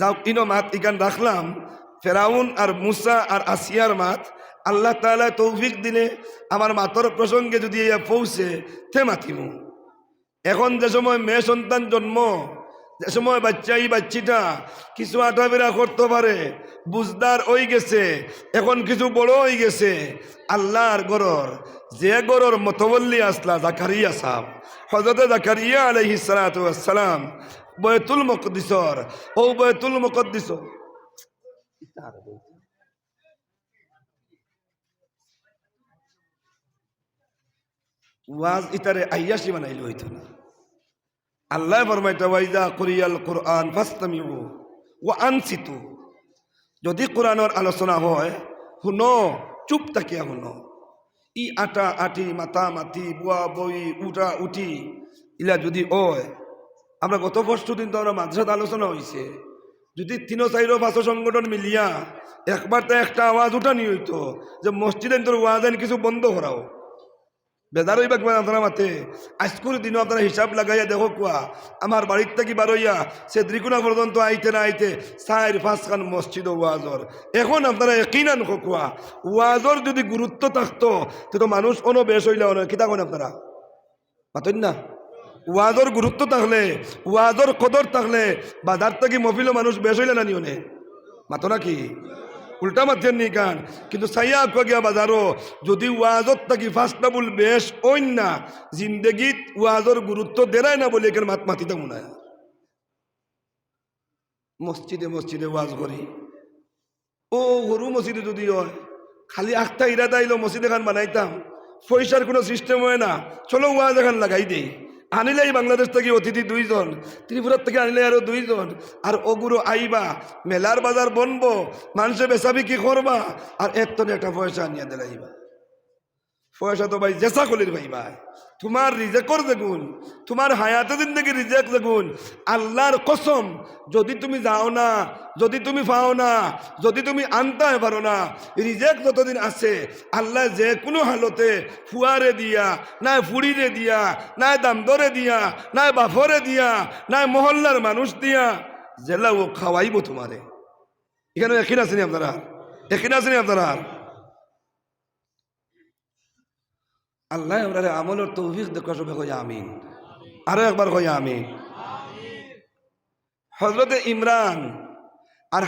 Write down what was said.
যাও ইনো মাত ইকান রাখলাম। ফেরাউন আর মুসা আর আসিয়ার মাত। আল্লাহ তাআলা তৌফিক দিলে আমার মাতর প্রসঙ্গে যদি ইয়া পৌঁছে, থে মাতিমু। এখন যে সময় মেয়ে সন্তান জন্ম, যে সময় বাচ্চা এই বাচ্চিটা কিছু আটাবেরা করতে পারে, বুঝদার ওই গেছে, এখন কিছু বড় হয়ে গেছে, আল্লাহর গরর, যে গরর মতবল্লি আসলা, জাকারিয়া সাহ হজরত জাকারিয়া আলহি সালাম বয়তুল মকদিসর ও বয়তুল মকদ্দিস ওয়াজ ইতারে আইয়াসি বানাইলে হইতো না। আল্লাহ ফরমাইতে, ওয়াইজা কুরিয়াল কোরআন ফাস্তামিউ ও আনসিতু। যদি কোরআনের আলোচনা হয় শুনো চুপ তাকিয়া শুনো ই আটা আটি মাতা মাতি বুয়া, বই, উটা উঠি ইলা যদি ওয় আমরা গত পরশু দিন তো আমরা মাদ্রাসাত আলোচনা হয়েছে যদি তিনো চাইরো পাঁচশো সংগঠন মিলিয়া একবার তো একটা আওয়াজ উঠানি হইতো যে মসজিদের তোর ওয়াজেন কিছু বন্ধ করাও। বেজার হইবা কিমান আপনারা মাতে। আজকুর দিনও আপনারা হিসাব লাগাইয়া দেখো কুয়া, আমার বাড়ির থেকে বারইয়া সে দ্রিগুণা পর্যন্ত আইতে না আইতে চার পাঁচ খান মসজিদ ওয়াজর। এখন আপনারা একিনান কুয়া, ওয়াজর যদি গুরুত্ব থাকতো, তো মানুষ কোনো বেশ হইলে অনেক কিতা করেন আপনারা? মাতেন না? ওয়াজর গুরুত্ব থাকলে, ওয়াজর কদর থাকলে, বাজার থেকে মফিলো মানুষ বেশ হইলে না নিও মাতো নাকি? উল্টা মাথেন নি কান। কিন্তু সাইয়া গিয়া বাজারও যদি ওয়াজত থাকি ফাস্টাবুল বেশ ওইন না, জিন্দগিত ওয়াজর গুরুত্ব দেরায় না বলে এখানে মাত মাতিতে মনে হয়। মসজিদে মসজিদে ওয়াজ করি। ও গরু মসজিদে যদি হয়, খালি আখটা ইরাদা আইলো মসজিদ এখান বানাইতাম, পয়সার কোনো সিস্টেম হয় না, চলো ওয়াজ এখান লাগাই দেই। আনিলেই বাংলাদেশ থেকে অতিথি দুইজন, ত্রিপুরার থেকে আনিলে আরও দুইজন। আর ওগুলো আইবা, মেলার বাজার বনবো মানুষে বেসা বিক্রি করবা, আর এর একটা পয়সা আনিয়া দিলাইবা। পয়সা তো ভাই জেসা কলির ভাই ভাই। তোমার রিজেকর দেখুন, তোমার হায়াতে জিন্দগি রিজেক দেখুন। আল্লাহর কসম, যদি তুমি যাও না, যদি তুমি পাও না, যদি তুমি আনতে পারো না, রিজেক যতদিন আছে, আল্লাহ যে কোনো হালতে ফুয়ারে দিয়া না ফুড়িরে দিয়া না দামদরে দিয়া না বাফরে দিয়া না মহল্লার মানুষ দিয়া জেলা ও খাওয়াইব তোমারে। এখানে এখিন আসেনি আপনারা? এখিন আসেনি আপনারা? আল্লাহ আমরা আমলের তৌফিক দেখা সবে কই আমিন। আরও একবার কই আমিন। হজরতে ইমরান আর